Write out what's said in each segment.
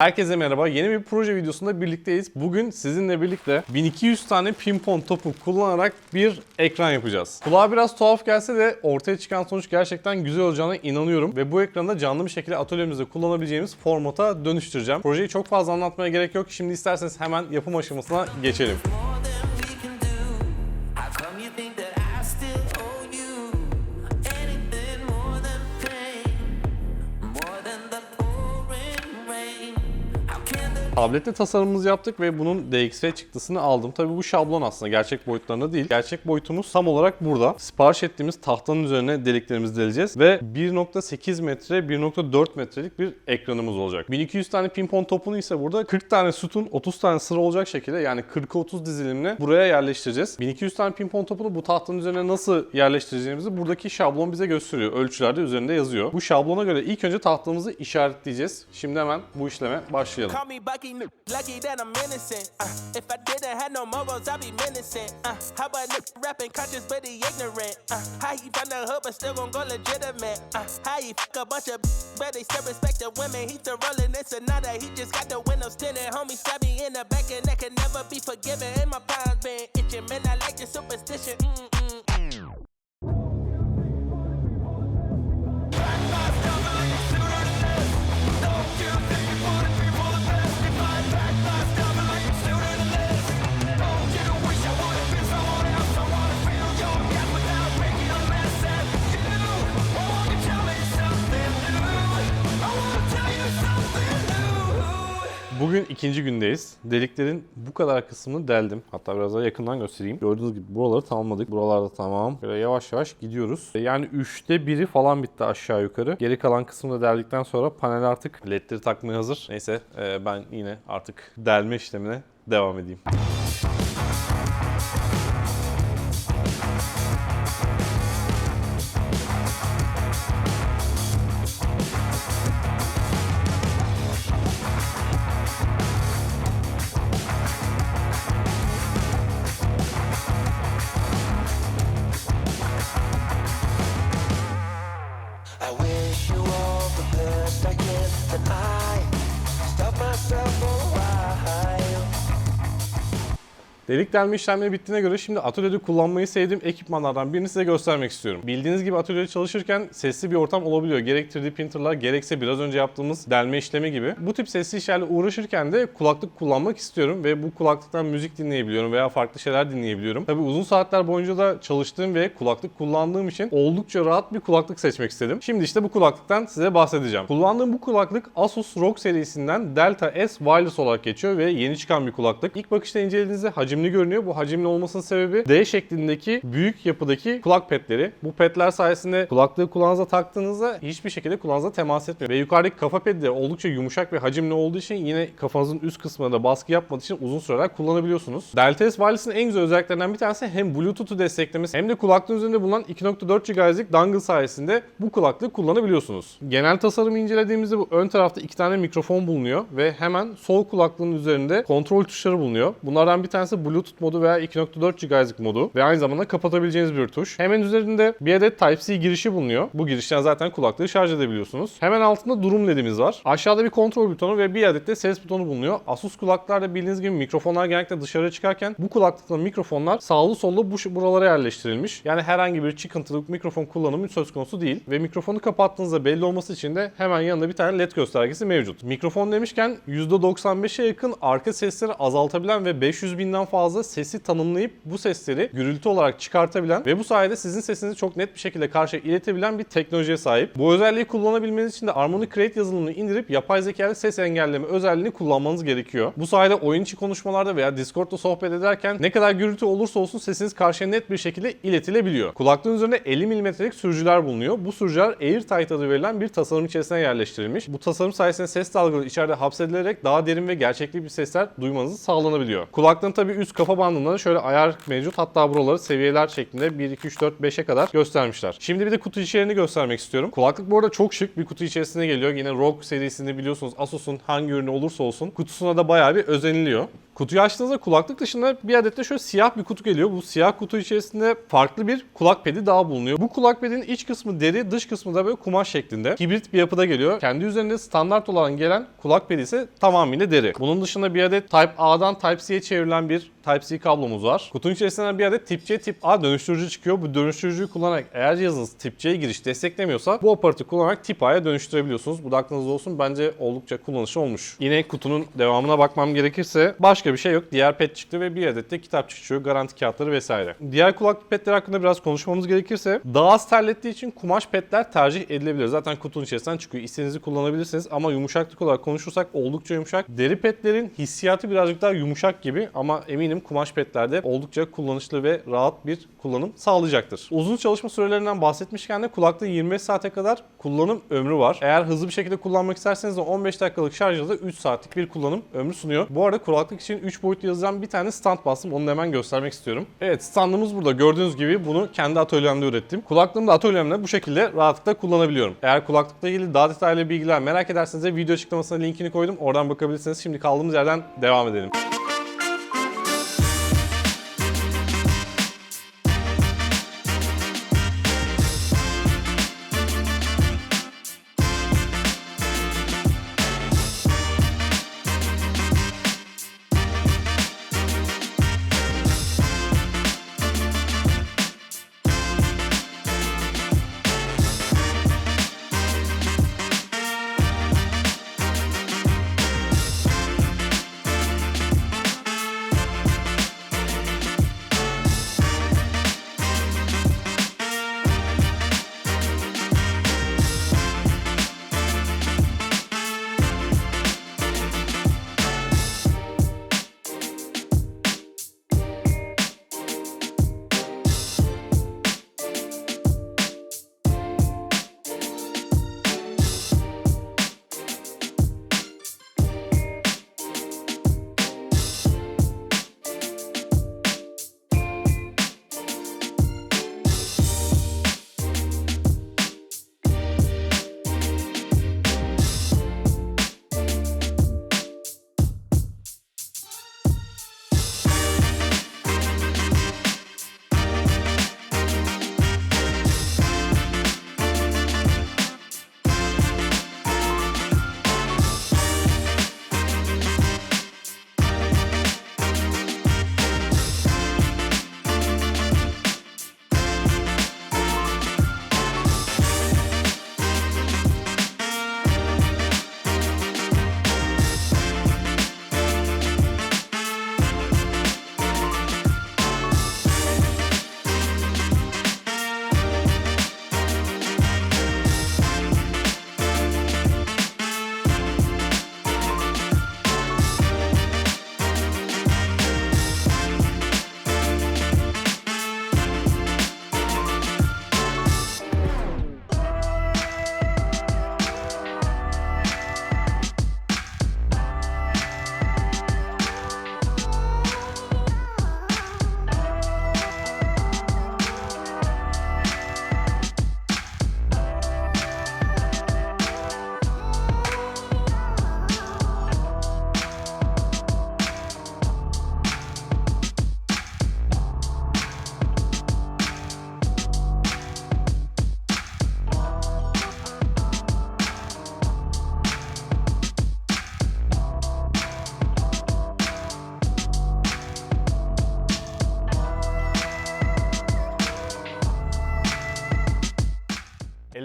Herkese merhaba. Yeni bir proje videosunda birlikteyiz. Bugün sizinle birlikte 1200 tane pimpon topu kullanarak bir ekran yapacağız. Kulağa biraz tuhaf gelse de ortaya çıkan sonuç gerçekten güzel olacağına inanıyorum. Ve bu ekranı da canlı bir şekilde atölyemizde kullanabileceğimiz formata dönüştüreceğim. Projeyi çok fazla anlatmaya gerek yok. Şimdi isterseniz hemen yapım aşamasına geçelim. Tablette tasarımımızı yaptık ve bunun DXF çıktısını aldım. Tabii bu şablon aslında gerçek boyutlarında değil. Gerçek boyutumuz tam olarak burada. Sipariş ettiğimiz tahtanın üzerine deliklerimizi deleceğiz ve 1.8 metre 1.4 metrelik bir ekranımız olacak. 1200 tane pimpon topunu ise burada 40 tane sütun 30 tane sıra olacak şekilde yani 40'a 30 dizilimle buraya yerleştireceğiz. 1200 tane pimpon topunu bu tahtanın üzerine nasıl yerleştireceğimizi buradaki şablon bize gösteriyor. Ölçülerde üzerinde yazıyor. Bu şablona göre ilk önce tahtamızı işaretleyeceğiz. Şimdi hemen bu işleme başlayalım. Me Bucky, lucky that I'm innocent. Uh, if I didn't have no morals, I'd be menacing. Uh, how about nigga rapping conscious but he ignorant? Uh, how he from the hood but still gon' go legitimate? Uh, how he fuck a bunch of but they still respect the women. He still rolling in Sonata, he just got the windows tinted. Homie stabbed me in the back and that can never be forgiven. And my palms been itching, man. I like the superstition. Mm-mm. Bugün ikinci gündeyiz. Deliklerin bu kadar kısmını deldim. Hatta biraz daha yakından göstereyim. Gördüğünüz gibi buraları tamamladık. Buralarda tamam. Böyle yavaş yavaş gidiyoruz. Yani üçte biri falan bitti aşağı yukarı. Geri kalan kısmını da deldikten sonra panel artık ledleri takmaya hazır. Neyse e, ben yine artık delme işlemine devam edeyim. Delik delme işlemleri bittiğine göre şimdi atölyede kullanmayı sevdiğim ekipmanlardan birini size göstermek istiyorum. Bildiğiniz gibi atölyede çalışırken sesli bir ortam olabiliyor. Gerek 3D printerlar gerekse biraz önce yaptığımız delme işlemi gibi. Bu tip sesli işlerle uğraşırken de kulaklık kullanmak istiyorum ve bu kulaklıktan müzik dinleyebiliyorum veya farklı şeyler dinleyebiliyorum. Tabi uzun saatler boyunca da çalıştığım ve kulaklık kullandığım için oldukça rahat bir kulaklık seçmek istedim. Şimdi işte bu kulaklıktan size bahsedeceğim. Kullandığım bu kulaklık Asus ROG serisinden Delta S Wireless olarak geçiyor ve yeni çıkan bir kulaklık. İlk bakışta incelediğinizde hacimli görünüyor. Bu hacimli olmasının sebebi D şeklindeki büyük yapıdaki kulak petleri. Bu petler sayesinde kulaklığı kulağınıza taktığınızda hiçbir şekilde kulağınıza temas etmiyor. Ve yukarıdaki kafa pedi de oldukça yumuşak ve hacimli olduğu için yine kafanızın üst kısmına da baskı yapmadığı için uzun süreler kullanabiliyorsunuz. Delta S Wireless'ın en güzel özelliklerinden bir tanesi hem Bluetooth'u desteklemesi hem de kulaklığın üzerinde bulunan 2.4 GHz'lik dongle sayesinde bu kulaklığı kullanabiliyorsunuz. Genel tasarımı incelediğimizde bu ön tarafta iki tane mikrofon bulunuyor ve hemen sol kulaklığın üzerinde kontrol tuşları bulunuyor. Bunlardan bir tanesi Bluetooth modu veya 2.4 GHz'lik modu ve aynı zamanda kapatabileceğiniz bir tuş. Hemen üzerinde bir adet Type-C girişi bulunuyor. Bu girişten zaten kulaklığı şarj edebiliyorsunuz. Hemen altında durum ledimiz var. Aşağıda bir kontrol butonu ve bir adet de ses butonu bulunuyor. Asus kulaklarda bildiğiniz gibi mikrofonlar genellikle dışarı çıkarken bu kulaklıkta mikrofonlar sağlı sollu bu buralara yerleştirilmiş. Yani herhangi bir çıkıntılı mikrofon kullanımı söz konusu değil. Ve mikrofonu kapattığınızda belli olması için de hemen yanında bir tane led göstergesi mevcut. Mikrofon demişken %95'e yakın arka sesleri azaltabilen ve 500 binden fazla sesi tanımlayıp bu sesleri gürültü olarak çıkartabilen ve bu sayede sizin sesinizi çok net bir şekilde karşıya iletebilen bir teknolojiye sahip. Bu özelliği kullanabilmeniz için de Harmony Create yazılımını indirip yapay zekalı ses engelleme özelliğini kullanmanız gerekiyor. Bu sayede oyun içi konuşmalarda veya Discord'da sohbet ederken ne kadar gürültü olursa olsun sesiniz karşıya net bir şekilde iletilebiliyor. Kulaklığın üzerinde 50 mm'lik sürücüler bulunuyor. Bu sürücüler AirTight adı verilen bir tasarım içerisine yerleştirilmiş. Bu tasarım sayesinde ses dalgaları içeride hapsedilerek daha derin ve gerçekçi bir sesler duymanızı sağlanabiliyor. Kulaklığın tabii üst kafa bandında da şöyle ayar mevcut. Hatta buraları seviyeler şeklinde 1, 2, 3, 4, 5'e kadar göstermişler. Şimdi bir de kutu içeriğini göstermek istiyorum. Kulaklık bu arada çok şık bir kutu içerisinde geliyor. Yine ROG serisinde biliyorsunuz Asus'un hangi ürünü olursa olsun kutusuna da bayağı bir özeniliyor. Kutuyu açtığınızda kulaklık dışında bir adet de şöyle siyah bir kutu geliyor. Bu siyah kutu içerisinde farklı bir kulak pedi daha bulunuyor. Bu kulak pedinin iç kısmı deri, dış kısmı da böyle kumaş şeklinde. Hibrit bir yapıda geliyor. Kendi üzerinde standart olan gelen kulak pedi ise tamamıyla deri. Bunun dışında bir adet Type A'dan Type C'ye çevrilen bir Type-C kablomuz var. Kutunun içerisinden bir adet tip C, tip A dönüştürücü çıkıyor. Bu dönüştürücüyü kullanarak eğer cihazınız tip C giriş desteklemiyorsa bu aparatı kullanarak tip A'ya dönüştürebiliyorsunuz. Bu da aklınızda olsun. Bence oldukça kullanışlı olmuş. Yine kutunun devamına bakmam gerekirse başka bir şey yok. Diğer pet çıktı ve bir adet de kitapçık çıkıyor. Garanti kağıtları vesaire. Diğer kulaklık petler hakkında biraz konuşmamız gerekirse daha az terlettiği için kumaş petler tercih edilebilir. Zaten kutunun içerisinden çıkıyor. İstediğinizi kullanabilirsiniz ama yumuşaklık olarak konuşursak oldukça yumuşak. Deri petlerin hissiyatı birazcık daha yumuşak gibi ama eminim kumaş petlerde oldukça kullanışlı ve rahat bir kullanım sağlayacaktır. Uzun çalışma sürelerinden bahsetmişken de kulaklığı 25 saate kadar kullanım ömrü var. Eğer hızlı bir şekilde kullanmak isterseniz de 15 dakikalık şarjla da 3 saatlik bir kullanım ömrü sunuyor. Bu arada kulaklık için 3 boyutlu yazılan bir tane stand bastım. Onu hemen göstermek istiyorum. Evet standımız burada. Gördüğünüz gibi bunu kendi atölyemde ürettim. Kulaklığımı da atölyemde bu şekilde rahatlıkla kullanabiliyorum. Eğer kulaklıkla ilgili daha detaylı bilgiler merak ederseniz de video açıklamasına linkini koydum. Oradan bakabilirsiniz. Şimdi kaldığımız yerden devam edelim.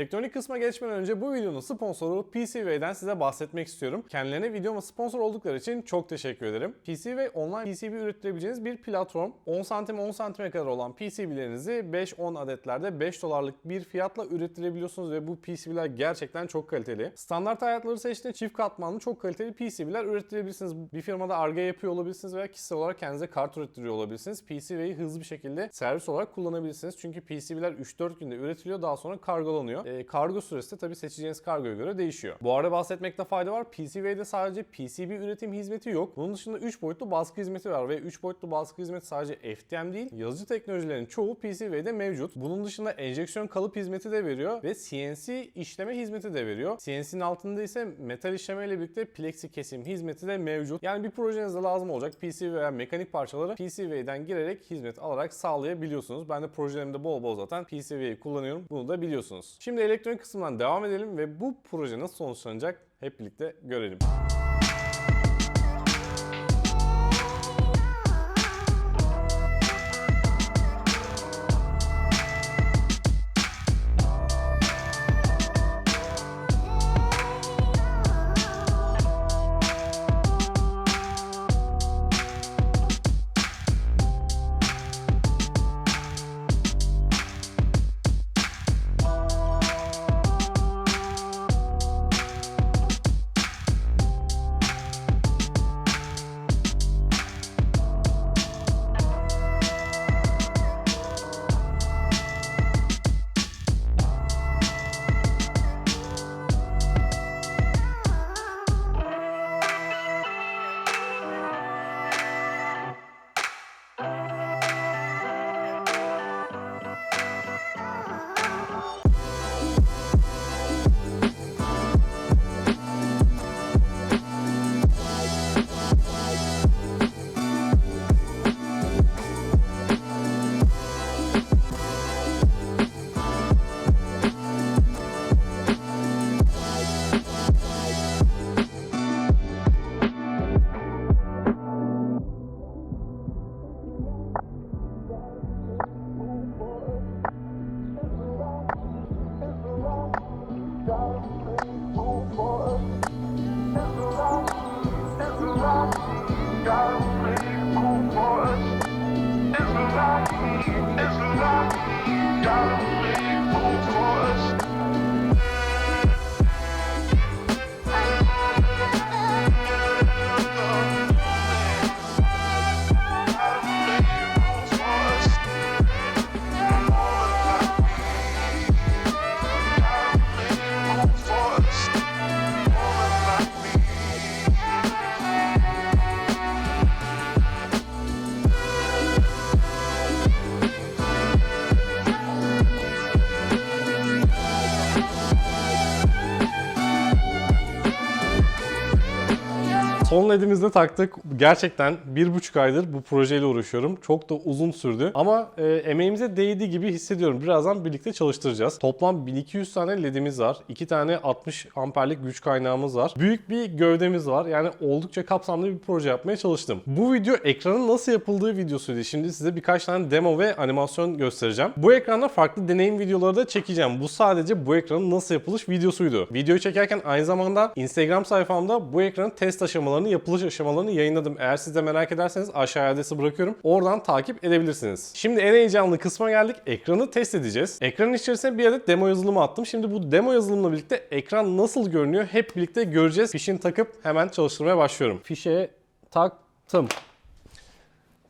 Elektronik kısma geçmeden önce bu videonun sponsoru PCWay'den size bahsetmek istiyorum. Kendilerine videoma sponsor oldukları için çok teşekkür ederim. PCWay online PCB ürettirebileceğiniz bir platform. 10 santim 10 santime kadar olan PCB'lerinizi 5-10 adetlerde 5 dolarlık bir fiyatla ürettirebiliyorsunuz ve bu PCB'ler gerçekten çok kaliteli. Standart hayatları seçtiğinde çift katmanlı çok kaliteli PCB'ler ürettirebilirsiniz. Bir firmada Ar-Ge yapıyor olabilirsiniz veya kişisel olarak kendinize kart ürettiriyor olabilirsiniz. PCB'yi hızlı bir şekilde servis olarak kullanabilirsiniz. Çünkü PCB'ler 3-4 günde üretiliyor daha sonra kargolanıyor. E, kargo süresi de tabii seçeceğiniz kargoya göre değişiyor. Bu arada bahsetmekte fayda var. PCB'de sadece PCB üretim hizmeti yok. Bunun dışında 3 boyutlu baskı hizmeti var ve 3 boyutlu baskı hizmeti sadece FDM değil, yazıcı teknolojilerin çoğu PCB'de mevcut. Bunun dışında enjeksiyon kalıp hizmeti de veriyor ve CNC işleme hizmeti de veriyor. CNC'nin altında ise metal işleme ile birlikte plexi kesim hizmeti de mevcut. Yani bir projenizde lazım olacak PCB veya mekanik parçaları PCB'den girerek hizmet alarak sağlayabiliyorsunuz. Ben de projelerimde bol bol zaten PCB'yi kullanıyorum. Bunu da biliyorsunuz. Şimdi elektronik kısmından devam edelim ve bu proje nasıl sonuçlanacak hep birlikte görelim. Thank you. Son ledimizi taktık. Gerçekten bir buçuk aydır bu projeyle uğraşıyorum. Çok da uzun sürdü. Ama e, emeğimize değdiği gibi hissediyorum. Birazdan birlikte çalıştıracağız. Toplam 1200 tane ledimiz var. 2 tane 60 amperlik güç kaynağımız var. Büyük bir gövdemiz var. Yani oldukça kapsamlı bir proje yapmaya çalıştım. Bu video ekranın nasıl yapıldığı videosuydu. Şimdi size birkaç tane demo ve animasyon göstereceğim. Bu ekranda farklı deneyim videoları da çekeceğim. Bu sadece bu ekranın nasıl yapılış videosuydu. Videoyu çekerken aynı zamanda Instagram sayfamda bu ekranın test aşamalarını, yapılış aşamalarını yayınladım. Eğer siz de merak ederseniz aşağıya adresi bırakıyorum. Oradan takip edebilirsiniz. Şimdi en heyecanlı kısma geldik. Ekranı test edeceğiz. Ekranın içerisine bir adet demo yazılımı attım. Şimdi bu demo yazılımla birlikte ekran nasıl görünüyor hep birlikte göreceğiz. Fişini takıp hemen çalıştırmaya başlıyorum. Fişe taktım.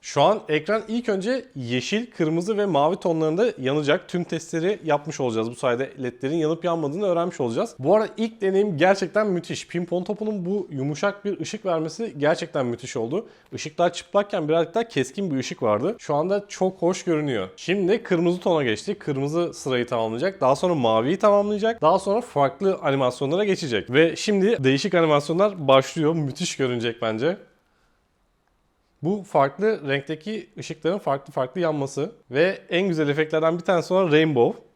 Şu an ekran ilk önce yeşil, kırmızı ve mavi tonlarında yanacak. Tüm testleri yapmış olacağız. Bu sayede ledlerin yanıp yanmadığını öğrenmiş olacağız. Bu arada ilk deneyim gerçekten müthiş. Pimpon topunun bu yumuşak bir ışık vermesi gerçekten müthiş oldu. Işıklar çıplakken birazcık daha keskin bir ışık vardı. Şu anda çok hoş görünüyor. Şimdi kırmızı tona geçti. Kırmızı sırayı tamamlayacak. Daha sonra maviyi tamamlayacak. Daha sonra farklı animasyonlara geçecek. Ve şimdi değişik animasyonlar başlıyor. Müthiş görünecek bence. Bu farklı renkteki ışıkların farklı farklı yanması ve en güzel efektlerden bir tanesi olan Rainbow.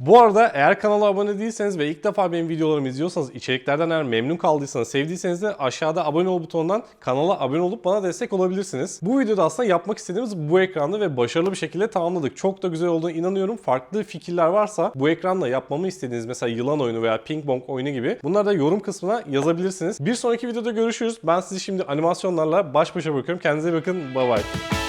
Bu arada eğer kanala abone değilseniz ve ilk defa benim videolarımı izliyorsanız, içeriklerden eğer memnun kaldıysanız, sevdiyseniz de aşağıda abone ol butonundan kanala abone olup bana destek olabilirsiniz. Bu videoda aslında yapmak istediğimiz bu ekrandı ve başarılı bir şekilde tamamladık. Çok da güzel olduğunu inanıyorum. Farklı fikirler varsa bu ekranla yapmamı istediğiniz mesela yılan oyunu veya ping pong oyunu gibi bunları da yorum kısmına yazabilirsiniz. Bir sonraki videoda görüşürüz. Ben sizi şimdi animasyonlarla baş başa bırakıyorum. Kendinize bakın. Bye bye.